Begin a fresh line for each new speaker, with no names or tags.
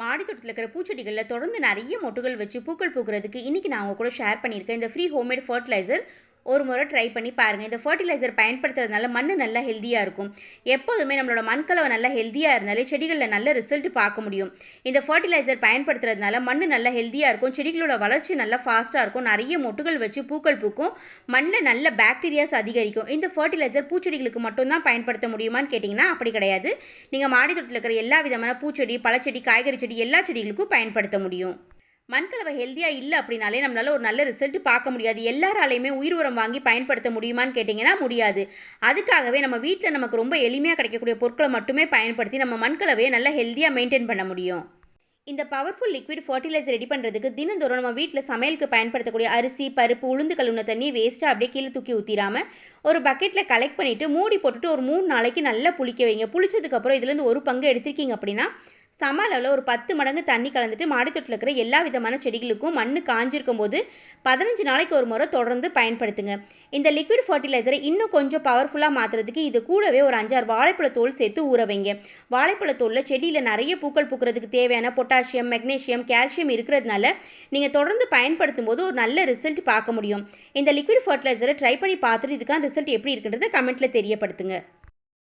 மாடி தோட்டத்தில் இருக்கிற பூச்செடிகளில் தொடர்ந்து நிறைய மொட்டுகள் வச்சு பூக்கள் பூக்கிறதுக்கு இன்றைக்கி நான் உங்க கூட ஷேர் பண்ணியிருக்கேன். இந்த ஃப்ரீ ஹோம்மேட் ஃபர்டிலைசர் ஒரு முறை ட்ரை பண்ணி பாருங்கள் இந்த ஃபர்டிலைசர் பயன்படுத்துறதுனால மண் நல்லா ஹெல்த்தியாக இருக்கும். எப்போதுமே நம்மளோட மண்கலவை நல்லா ஹெல்த்தியாக இருந்தாலே செடிகளில் நல்ல ரிசல்ட் பார்க்க முடியும். இந்த ஃபர்டிலைசர் பயன்படுத்துறதுனால மண் நல்லா ஹெல்த்தியாக இருக்கும். செடிகளோட வளர்ச்சி நல்லா ஃபாஸ்ட்டாக இருக்கும். நிறைய மொட்டுகள் வச்சு பூக்கள் பூக்கும். மண்ணில் நல்ல பாக்டீரியாஸ் அதிகரிக்கும். இந்த ஃபர்டிலைசர் பூச்செடிகளுக்கு மட்டும்தான் பயன்படுத்த முடியுமான்னு கேட்டிங்கன்னா அப்படி கிடையாது. நீங்கள் மாடி தோட்டத்தில் இருக்கிற எல்லா விதமான பூச்செடி பழச்செடி காய்கறி செடி எல்லா செடிகளுக்கும் பயன்படுத்த முடியும். மண்கலவை ஹெல்த்தியாக இல்லை அப்படின்னாலே நம்மளால ஒரு நல்ல ரிசல்ட் பார்க்க முடியாது. எல்லாராலையுமே உயிர் உரம் வாங்கி பயன்படுத்த முடியுமான்னு கேட்டிங்கன்னா முடியாது. அதுக்காகவே நம்ம வீட்டில் நமக்கு ரொம்ப எளிமையாக கிடைக்கக்கூடிய பொருட்களை மட்டுமே பயன்படுத்தி நம்ம மண்கலவையை நல்லா ஹெல்த்தியாக மெயின்டைன் பண்ண முடியும். இந்த பவர்ஃபுல் லிக்விட் ஃபர்டிலைசர் ரெடி பண்ணுறதுக்கு தினந்தோறும் நம்ம வீட்டில் சமையலுக்கு பயன்படுத்தக்கூடிய அரிசி பருப்பு உளுந்து கழுவுன தண்ணி வேஸ்ட்டாக அப்படியே கீழே தூக்கி ஊற்றிடாமல் ஒரு பக்கெட்டில் கலெக்ட் பண்ணிவிட்டு மூடி போட்டுட்டு ஒரு மூணு நாளைக்கு நல்லா புளிக்க வைங்க. புளிச்சதுக்கப்புறம் இதுலேருந்து ஒரு பங்கு எடுத்திருக்கீங்க அப்படின்னா சமாளவில் ஒரு பத்து மடங்கு தண்ணி கலந்துட்டு மாடித்தொட்டில் இருக்கிற எல்லா விதமான செடிகளுக்கும் மண் காஞ்சிருக்கும் போது பதினஞ்சு நாளைக்கு ஒரு முறை தொடர்ந்து பயன்படுத்துங்க. இந்த லிக்விட் ஃபர்டிலைசரை இன்னும் கொஞ்சம் பவர்ஃபுல்லாக மாற்றுறதுக்கு இது கூடவே ஒரு அஞ்சாறு வாழைப்பழ தோல் சேர்த்து ஊற வைங்க. வாழைப்பழத்தோலில் செடியில் நிறைய பூக்கள் பூக்கிறதுக்கு தேவையான பொட்டாசியம் மெக்னீஷியம் கால்சியம் இருக்கிறதுனால நீங்கள் தொடர்ந்து பயன்படுத்தும் போது ஒரு நல்ல ரிசல்ட் பார்க்க முடியும். இந்த லிக்விட் ஃபர்டிலைசரை ட்ரை பண்ணி பார்த்துட்டு இதுக்கான ரிசல்ட் எப்படி இருக்குன்றதை கமெண்ட்டில் தெரியப்படுத்துங்க.